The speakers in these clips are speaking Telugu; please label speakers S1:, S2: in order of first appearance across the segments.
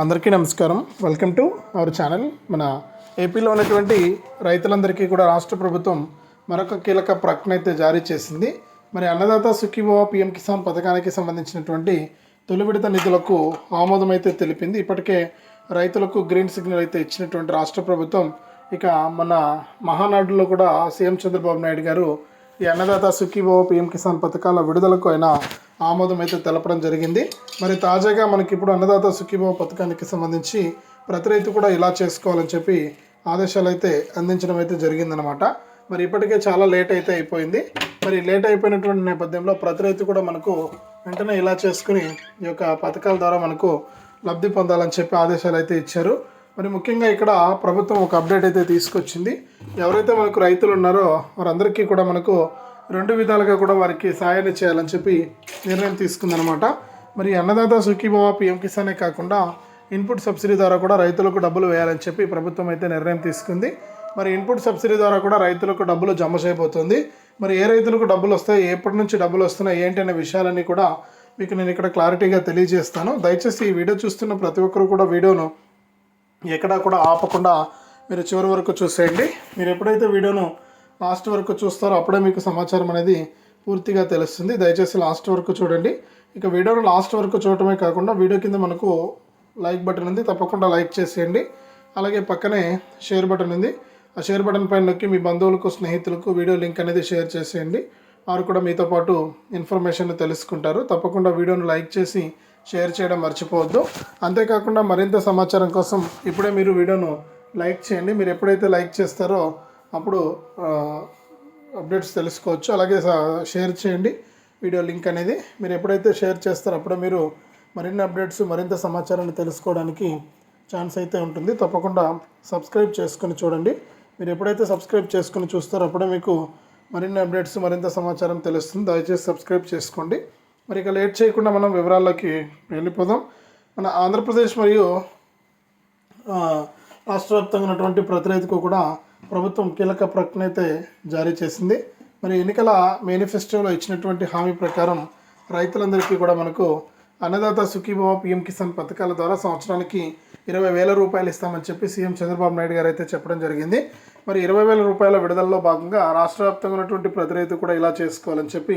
S1: అందరికీ నమస్కారం. వెల్కమ్ టు అవర్ ఛానల్ మన ఏపీలో ఉన్నటువంటి రైతులందరికీ కూడా రాష్ట్ర ప్రభుత్వం మరొక కీలక ప్రకటన అయితే జారీ చేసింది. మరి అన్నదాత సుఖీభవ పిఎం కిసాన్ పథకానికి సంబంధించినటువంటి తొలి విడత నిధులకు ఆమోదం అయితే తెలిపింది. ఇప్పటికే రైతులకు గ్రీన్ సిగ్నల్ అయితే ఇచ్చినటువంటి రాష్ట్ర ప్రభుత్వం ఇక మన మహానాడులో కూడా సీఎం చంద్రబాబు నాయుడు గారు ఈ అన్నదాత సుఖీభవ పిఎం కిసాన్ పథకాల విడుదలకు అయిన ఆమోదం అయితే తెలపడం జరిగింది. మరి తాజాగా మనకి ఇప్పుడు అన్నదాత సుఖీభవ పథకానికి సంబంధించి ప్రతి రైతు కూడా ఇలా చేసుకోవాలని చెప్పి ఆదేశాలు అయితే అందించడం అయితే జరిగిందనమాట మరి ఇప్పటికే చాలా లేట్ అయితే అయిపోయింది. మరి లేట్ అయిపోయినటువంటి నేపథ్యంలో ప్రతి రైతు కూడా మనకు వెంటనే ఇలా చేసుకుని ఈ యొక్క పథకాల ద్వారా మనకు లబ్ధి పొందాలని చెప్పి ఆదేశాలు అయితే ఇచ్చారు. మరి ముఖ్యంగా ఇక్కడ ప్రభుత్వం ఒక అప్డేట్ అయితే తీసుకొచ్చింది. ఎవరైతే మనకు రైతులు ఉన్నారో వారందరికీ కూడా మనకు రెండు విధాలుగా కూడా వారికి సహాయాన్ని చేయాలని చెప్పి నిర్ణయం తీసుకుందనమాట మరి అన్నదాత సుఖీభవ పిఎం కిసానే కాకుండా ఇన్పుట్ సబ్సిడీ ద్వారా కూడా రైతులకు డబ్బులు వేయాలని చెప్పి ప్రభుత్వం అయితే నిర్ణయం తీసుకుంది. మరి ఇన్పుట్ సబ్సిడీ ద్వారా కూడా రైతులకు డబ్బులు జమ చేయబోతుంది. మరి ఏ రైతులకు డబ్బులు వస్తాయి ఎప్పటి నుంచి డబ్బులు వస్తున్నాయి ఏంటి అనే విషయాలన్నీ కూడా మీకు నేను ఇక్కడ క్లారిటీగా తెలియజేస్తాను. దయచేసి ఈ వీడియో చూస్తున్న ప్రతి ఒక్కరు కూడా వీడియోను ఎక్కడా కూడా ఆపకుండా మీరు చివరి వరకు చూసేయండి. మీరు ఎప్పుడైతే వీడియోను లాస్ట్ వరకు చూస్తారో అప్పుడే మీకు సమాచారం అనేది పూర్తిగా తెలుస్తుంది. దయచేసి లాస్ట్ వరకు చూడండి. ఇక వీడియోను లాస్ట్ వరకు చూడటమే కాకుండా వీడియో కింద మనకు లైక్ బటన్ ఉంది. తప్పకుండా లైక్ చేసేయండి. అలాగే పక్కనే షేర్ బటన్ ఉంది. ఆ షేర్ బటన్ పైన నొక్కి మీ బంధువులకు స్నేహితులకు వీడియో లింక్ అనేది షేర్ చేసేయండి. వారు కూడా మీతో పాటు ఇన్ఫర్మేషన్ తెలుసుకుంటారు. తప్పకుండా వీడియోను లైక్ చేసి షేర్ చేయడం మర్చిపోవద్దు. అంతేకాకుండా మరింత సమాచారం కోసం ఇప్పుడే మీరు వీడియోను లైక్ చేయండి. మీరు ఎప్పుడైతే లైక్ చేస్తారో అప్పుడు అప్డేట్స్ తెలుసుకోవచ్చు. అలాగే షేర్ చేయండి. వీడియో లింక్ అనేది మీరు ఎప్పుడైతే షేర్ చేస్తారో అప్పుడే మీరు మరిన్ని అప్డేట్స్ మరింత సమాచారాన్ని తెలుసుకోవడానికి ఛాన్స్ అయితే ఉంటుంది. తప్పకుండా సబ్స్క్రైబ్ చేసుకొని చూడండి. మీరు ఎప్పుడైతే సబ్స్క్రైబ్ చేసుకొని చూస్తారో అప్పుడే మీకు మరిన్ని అప్డేట్స్ మరింత సమాచారం తెలుస్తుంది దయచేసి సబ్స్క్రైబ్ చేసుకోండి. మరి ఇక లేట్ చేయకుండా మనం వివరాల్లోకి వెళ్ళిపోదాం. మన ఆంధ్రప్రదేశ్ మరియు రాష్ట్ర వ్యాప్తంగా ఉన్నటువంటి ప్రతి రైతుకు కూడా ప్రభుత్వం కీలక ప్రకటన అయితే జారీ చేసింది. మరి ఎన్నికల మేనిఫెస్టోలో ఇచ్చినటువంటి హామీ ప్రకారం రైతులందరికీ కూడా మనకు అన్నదాత సుఖీభవ పిఎం కిసాన్ పథకాల ద్వారా సంవత్సరానికి ఇరవై వేల రూపాయలు ఇస్తామని చెప్పి సీఎం చంద్రబాబు నాయుడు గారు అయితే చెప్పడం జరిగింది. మరి ఇరవై వేల రూపాయల విడుదలలో భాగంగా రాష్ట్ర వ్యాప్తంగా ఉన్నటువంటి ప్రతి రైతు కూడా ఇలా చేసుకోవాలని చెప్పి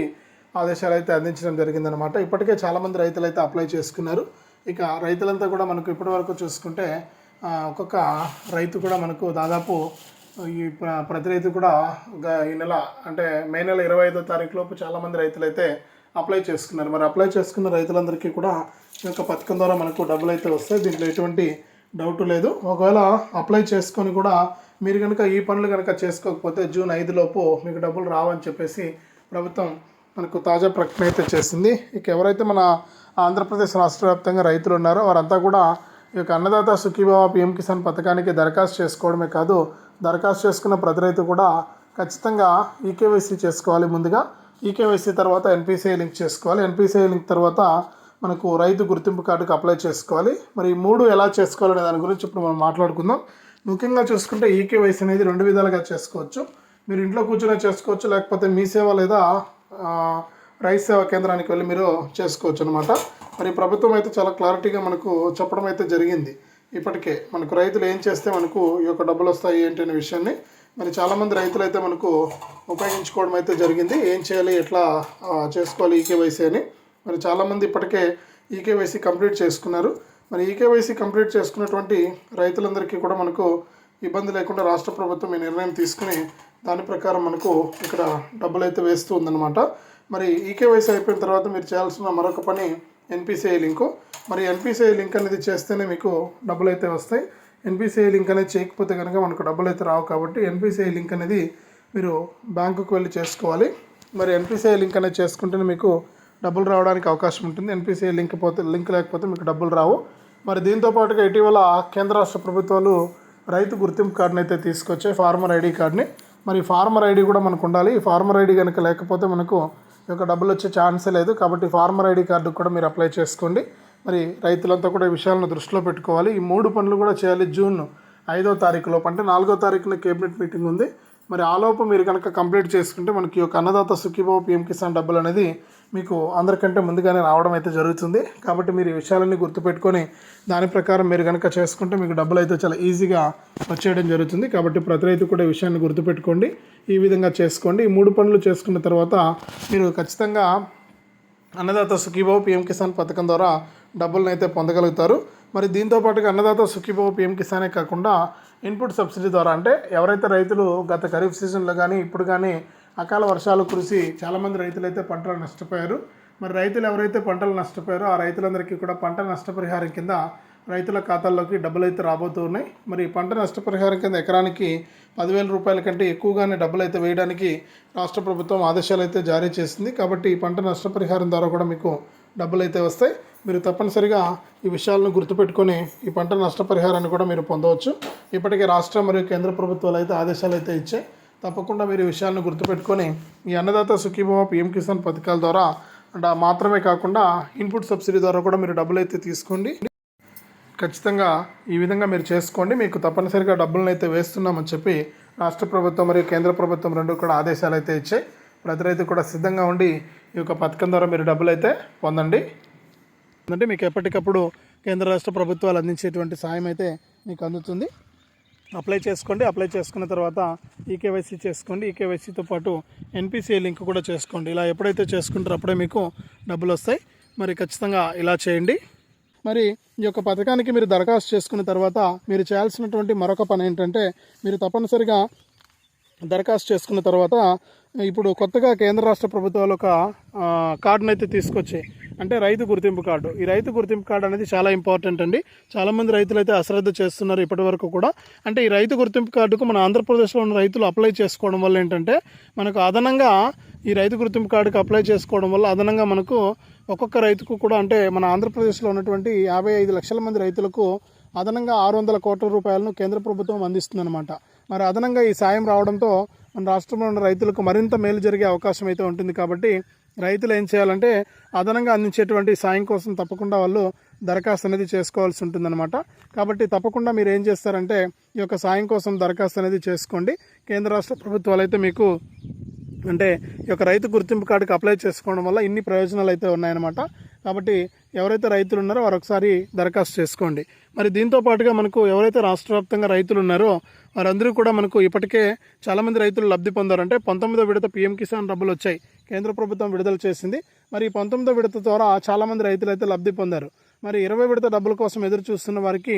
S1: ఆదేశాలు అయితే అందించడం జరిగిందనమాట ఇప్పటికే చాలామంది రైతులు అయితే అప్లై చేసుకున్నారు. ఇక రైతులంతా కూడా మనకు ఇప్పటివరకు చూసుకుంటే ఒక్కొక్క రైతు కూడా మనకు దాదాపు ఈ ప్రతి రైతు కూడా గ- ఈ నెల అంటే మే నెల ఇరవై ఐదో తారీఖు లోపు చాలామంది రైతులు అయితే అప్లై చేసుకున్నారు. మరి అప్లై చేసుకున్న రైతులందరికీ కూడా ఈ యొక్క పథకం ద్వారా మనకు డబ్బులు అయితే వస్తాయి. దీంట్లో ఎటువంటి డౌట్ లేదు. ఒకవేళ అప్లై చేసుకొని కూడా మీరు కనుక ఈ పనులు కనుక చేసుకోకపోతే జూన్ ఐదు లోపు మీకు డబ్బులు రావని చెప్పేసి ప్రభుత్వం మనకు తాజా ప్రకటన అయితే చేసింది. ఇక ఎవరైతే మన ఆంధ్రప్రదేశ్ రాష్ట్ర వ్యాప్తంగా రైతులు ఉన్నారో వారంతా కూడా ఈ యొక్క అన్నదాత సుఖీభావ పిఎం కిసాన్ పథకానికి దరఖాస్తు చేసుకోవడమే కాదు దరఖాస్తు చేసుకున్న ప్రతి రైతు కూడా ఖచ్చితంగా ఈకేవైసీ చేసుకోవాలి ముందుగా. ఈకేవైసీ తర్వాత ఎన్పిసిఐ లింక్ చేసుకోవాలి. ఎన్పిసిఐ లింక్ తర్వాత మనకు రైతు గుర్తింపు కార్డుకి అప్లై చేసుకోవాలి. మరి మూడు ఎలా చేసుకోవాలనే దాని గురించి ఇప్పుడు మనం మాట్లాడుకుందాం. ముఖ్యంగా చూసుకుంటే ఈకేవైసీ అనేది రెండు విధాలుగా చేసుకోవచ్చు. మీరు ఇంట్లో కూర్చొని చేసుకోవచ్చు లేకపోతే మీ సేవ లేదా రైతు సేవా కేంద్రానికి వెళ్ళి మీరు చేసుకోవచ్చు అనమాట మరి ప్రభుత్వం అయితే చాలా క్లారిటీగా మనకు చెప్పడం అయితే జరిగింది. ఇప్పటికే మనకు రైతులు ఏం చేస్తే మనకు ఈ యొక్క డబ్బులు వస్తాయి ఏంటి అనే విషయాన్ని మరి చాలామంది రైతులు అయితే మనకు ఉపయోగించుకోవడం అయితే జరిగింది. ఏం చేయాలి ఎట్లా చేసుకోవాలి ఈకేవైసీ అని. మరి చాలామంది ఇప్పటికే ఈకేవైసీ కంప్లీట్ చేసుకున్నారు. మరి ఈకేవైసీ కంప్లీట్ చేసుకున్నటువంటి రైతులందరికీ కూడా మనకు ఇబ్బంది లేకుండా రాష్ట్ర ప్రభుత్వం ఈ నిర్ణయం తీసుకుని దాని ప్రకారం మనకు ఇక్కడ డబ్బులు అయితే వేస్తూ ఉందన్నమాట. మరి ఈకేవైసీ అయిపోయిన తర్వాత మీరు చేయాల్సిన మరొక పని ఎన్పిసిఐ లింకు. మరి ఎన్పిసిఐ లింక్ అనేది చేస్తేనే మీకు డబ్బులు అయితే వస్తాయి. ఎన్పిసిఐ లింక్ అనేది చేయకపోతే కనుక మనకు డబ్బులు అయితే రావు కాబట్టి ఎన్పిసిఐ లింక్ అనేది మీరు బ్యాంకుకు వెళ్ళి చేసుకోవాలి. మరి ఎన్పిసిఐ లింక్ అనేది చేసుకుంటేనే మీకు డబ్బులు రావడానికి అవకాశం ఉంటుంది. ఎన్పిసిఐ లింక్ పోతే లింక్ లేకపోతే మీకు డబ్బులు రావు. మరి దీంతో పాటుగా ఇటీవల కేంద్ర రాష్ట్ర ప్రభుత్వాలు రైతు గుర్తింపు కార్డుని అయితే తీసుకొచ్చాయి. ఫార్మర్ ఐడి కార్డ్ని. మరి ఫార్మర్ ఐడి కూడా మనకు ఉండాలి. ఈ ఫార్మర్ ఐడి కనుక లేకపోతే మనకు ఈ యొక్క డబ్బులు వచ్చే ఛాన్సే లేదు. కాబట్టి ఫార్మర్ ఐడి కార్డు కూడా మీరు అప్లై చేసుకోండి. మరి రైతులంతా కూడా ఈ విషయాలను దృష్టిలో పెట్టుకోవాలి. ఈ మూడు పనులు కూడా చేయాలి జూన్ ఐదో తారీఖు లోపు. అంటే నాలుగో తారీఖున కేబినెట్ మీటింగ్ ఉంది. మరి ఆలోపు మీరు కనుక కంప్లీట్ చేసుకుంటే మనకి ఈ యొక్క అన్నదాత సుఖీబాబు పిఎం కిసాన్ డబ్బులు అనేది మీకు అందరికంటే ముందుగానే రావడం అయితే జరుగుతుంది. కాబట్టి మీరు ఈ విషయాలన్నీ గుర్తుపెట్టుకొని దాని ప్రకారం మీరు కనుక చేసుకుంటే మీకు డబ్బులు అయితే చాలా ఈజీగా వచ్చేయడం జరుగుతుంది. కాబట్టి ప్రతి రైతు కూడా ఈ విషయాన్ని గుర్తుపెట్టుకోండి. ఈ విధంగా చేసుకోండి. ఈ మూడు పనులు చేసుకున్న తర్వాత మీరు ఖచ్చితంగా అన్నదాత సుఖీభావ పిఎం కిసాన్ పథకం ద్వారా డబ్బులను అయితే పొందగలుగుతారు. మరి దీంతో పాటుగా అన్నదాత సుఖీభావ పిఎం కిసానే కాకుండా ఇన్పుట్ సబ్సిడీ ద్వారా అంటే ఎవరైతే రైతులు గత ఖరీఫ్ సీజన్లో కానీ ఇప్పుడు కానీ అకాల వర్షాలు కురిసి చాలామంది రైతులు అయితే పంటలు నష్టపోయారు. మరి రైతులు ఎవరైతే పంటలు నష్టపోయారో ఆ రైతులందరికీ కూడా పంట నష్టపరిహారం కింద రైతుల ఖాతాల్లోకి డబ్బులు అయితే రాబోతూ ఉన్నాయి. మరి పంట నష్టపరిహారం కింద ఎకరానికి పదివేల రూపాయల కంటే ఎక్కువగానే డబ్బులు అయితే వేయడానికి రాష్ట్ర ప్రభుత్వం ఆదేశాలు అయితే జారీ చేసింది. కాబట్టి ఈ పంట నష్టపరిహారం ద్వారా కూడా మీకు డబ్బులు అయితే వస్తాయి. మీరు తప్పనిసరిగా ఈ విషయాలను గుర్తుపెట్టుకొని ఈ పంట నష్టపరిహారాన్ని కూడా మీరు పొందవచ్చు. ఇప్పటికే రాష్ట్ర మరియు కేంద్ర ప్రభుత్వాలు అయితే ఆదేశాలు అయితే ఇచ్చాయి. తప్పకుండా మీరు ఈ విషయాలను గుర్తుపెట్టుకొని ఈ అన్నదాత సుఖీభవ పిఎం కిసాన్ పథకాల ద్వారా అంటే మాత్రమే కాకుండా ఇన్పుట్ సబ్సిడీ ద్వారా కూడా మీరు డబ్బులు అయితే తీసుకోండి. ఖచ్చితంగా ఈ విధంగా మీరు చేసుకోండి. మీకు తప్పనిసరిగా డబ్బులను అయితే వేస్తున్నామని చెప్పి రాష్ట్ర ప్రభుత్వం మరియు కేంద్ర ప్రభుత్వం రెండు కూడా ఆదేశాలు అయితే ఇచ్చాయి. ప్రతి రైతు కూడా సిద్ధంగా ఉండి ఈ యొక్క పథకం ద్వారా మీరు డబ్బులు అయితే పొందండి. అంటే మీకు ఎప్పటికప్పుడు కేంద్ర రాష్ట్ర ప్రభుత్వాలు అందించేటువంటి సాయం అయితే మీకు అందుతుంది. అప్లై చేసుకోండి. అప్లై చేసుకున్న తర్వాత ఈకేవైసీ చేసుకోండి. ఈకేవైసీతో పాటు ఎన్పిసిఐ లింక్ కూడా చేసుకోండి. ఇలా ఎప్పుడైతే చేసుకుంటారో అప్పుడే మీకు డబ్బులు వస్తాయి. మరి ఖచ్చితంగా ఇలా చేయండి. మరి ఈ యొక్క పథకానికి మీరు దరఖాస్తు చేసుకున్న తర్వాత మీరు చేయాల్సినటువంటి మరొక పని ఏంటంటే మీరు తప్పనిసరిగా దరఖాస్తు చేసుకున్న తర్వాత ఇప్పుడు కొత్తగా కేంద్ర రాష్ట్ర ప్రభుత్వాలు ఒక కార్డును అయితే తీసుకొచ్చాయి. అంటే రైతు గుర్తింపు కార్డు. ఈ రైతు గుర్తింపు కార్డు అనేది చాలా ఇంపార్టెంట్ అండి. చాలామంది రైతులు అయితే అశ్రద్ధ చేస్తున్నారు ఇప్పటి వరకు కూడా. అంటే ఈ రైతు గుర్తింపు కార్డుకు మన ఆంధ్రప్రదేశ్లో ఉన్న రైతులు అప్లై చేసుకోవడం వల్ల ఏంటంటే మనకు అదనంగా ఈ రైతు గుర్తింపు కార్డుకు అప్లై చేసుకోవడం వల్ల అదనంగా మనకు ఒక్కొక్క రైతుకు కూడా అంటే మన ఆంధ్రప్రదేశ్లో ఉన్నటువంటి యాభై ఐదు లక్షల మంది రైతులకు అదనంగా ఆరు వందల కోట్ల రూపాయలను కేంద్ర ప్రభుత్వం అందిస్తుందన్నమాట. మరి అదనంగా ఈ సాయం రావడంతో మన రాష్ట్రంలో ఉన్న రైతులకు మరింత మేలు జరిగే అవకాశం అయితే ఉంటుంది కాబట్టి రైతులు ఏం చేయాలంటే అదనంగా అందించేటువంటి సాయం కోసం తప్పకుండా వాళ్ళు దరఖాస్తు అనేది చేసుకోవాల్సి ఉంటుందన్నమాట. కాబట్టి తప్పకుండా మీరు ఏం చేస్తారంటే ఈ యొక్క సాయం కోసం దరఖాస్తు అనేది చేసుకోండి. కేంద్ర రాష్ట్ర ప్రభుత్వాలు అయితే మీకు అంటే ఈ యొక్క రైతు గుర్తింపు కార్డుకి అప్లై చేసుకోవడం వల్ల ఇన్ని ప్రయోజనాలు అయితే ఉన్నాయన్నమాట. కాబట్టి ఎవరైతే రైతులు ఉన్నారో వారు ఒకసారి దరఖాస్తు చేసుకోండి. మరి దీంతో పాటుగా మనకు ఎవరైతే రాష్ట్ర వ్యాప్తంగా రైతులు ఉన్నారో వారందరూ కూడా మనకు ఇప్పటికే చాలామంది రైతులు లబ్ధి పొందారంటే పంతొమ్మిదో విడత పీఎం కిసాన్ డబ్బులు వచ్చాయి. కేంద్ర ప్రభుత్వం విడుదల చేసింది. మరి ఈ పంతొమ్మిదో విడత ద్వారా చాలామంది రైతులు అయితే లబ్ధి పొందారు. మరి ఇరవై విడత డబ్బుల కోసం ఎదురు చూస్తున్న వారికి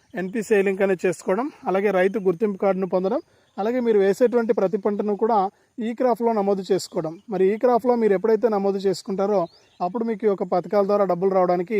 S1: ఎన్పిసిఐ లింక్ అనేది చేసుకోవడం అలాగే రైతు గుర్తింపు కార్డును పొందడం అలాగే మీరు వేసేటువంటి ప్రతి పంటను కూడా ఈ క్రాఫ్లో నమోదు చేసుకోవడం. మరి ఈ క్రాఫ్లో మీరు ఎప్పుడైతే నమోదు చేసుకుంటారో అప్పుడు మీకు ఈ యొక్క పథకాల ద్వారా డబ్బులు రావడానికి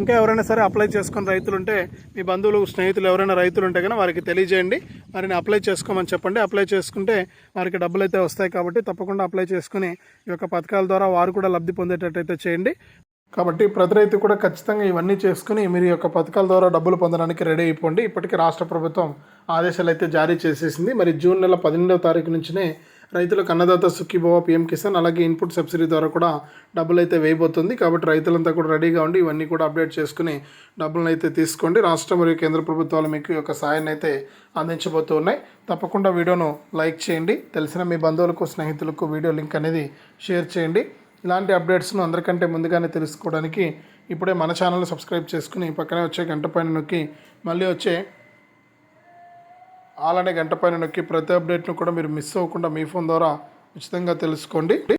S1: ఇంకా ఎవరైనా సరే అప్లై చేసుకుని రైతులు ఉంటే మీ బంధువులు స్నేహితులు ఎవరైనా రైతులు ఉంటే కనుక వారికి తెలియజేయండి. వారిని అప్లై చేసుకోమని చెప్పండి. అప్లై చేసుకుంటే వారికి డబ్బులు అయితే వస్తాయి కాబట్టి తప్పకుండా అప్లై చేసుకుని ఈ యొక్క పథకాల ద్వారా వారు కూడా లబ్ధి పొందేటట్టయితే చేయండి. కాబట్టి ప్రతి రైతు కూడా ఖచ్చితంగా ఇవన్నీ చేసుకుని మీరు ఈ యొక్క పథకాల ద్వారా డబ్బులు పొందడానికి రెడీ అయిపోండి. ఇప్పటికీ రాష్ట్ర ప్రభుత్వం ఆదేశాలు అయితే జారీ చేసేసింది. మరి జూన్ నెల పన్నెండవ తారీఖు నుంచినే రైతులకు అన్నదాత సుఖీభవ పిఎం కిసాన్ అలాగే ఇన్పుట్ సబ్సిడీ ద్వారా కూడా డబ్బులు అయితే వేయబోతుంది. కాబట్టి రైతులంతా కూడా రెడీగా ఉండి ఇవన్నీ కూడా అప్డేట్ చేసుకుని డబ్బులను అయితే తీసుకోండి. రాష్ట్ర మరియు కేంద్ర ప్రభుత్వాలు మీకు యొక్క సాయాన్ని అయితే అందించబోతూ ఉన్నాయి తప్పకుండా వీడియోను లైక్ చేయండి. తెలిసిన మీ బంధువులకు స్నేహితులకు వీడియో లింక్ అనేది షేర్ చేయండి. ఇలాంటి అప్డేట్స్ను అందరికంటే ముందుగానే తెలుసుకోవడానికి ఇప్పుడే మన ఛానల్ని సబ్స్క్రైబ్ చేసుకుని పక్కనే వచ్చే గంట పైన నొక్కి మళ్ళీ వచ్చే అలానే గంట పైన నొక్కి ప్రతి అప్డేట్ను కూడా మీరు మిస్ అవ్వకుండా మీ ఫోన్ ద్వారా ఉచితంగా తెలుసుకోండి.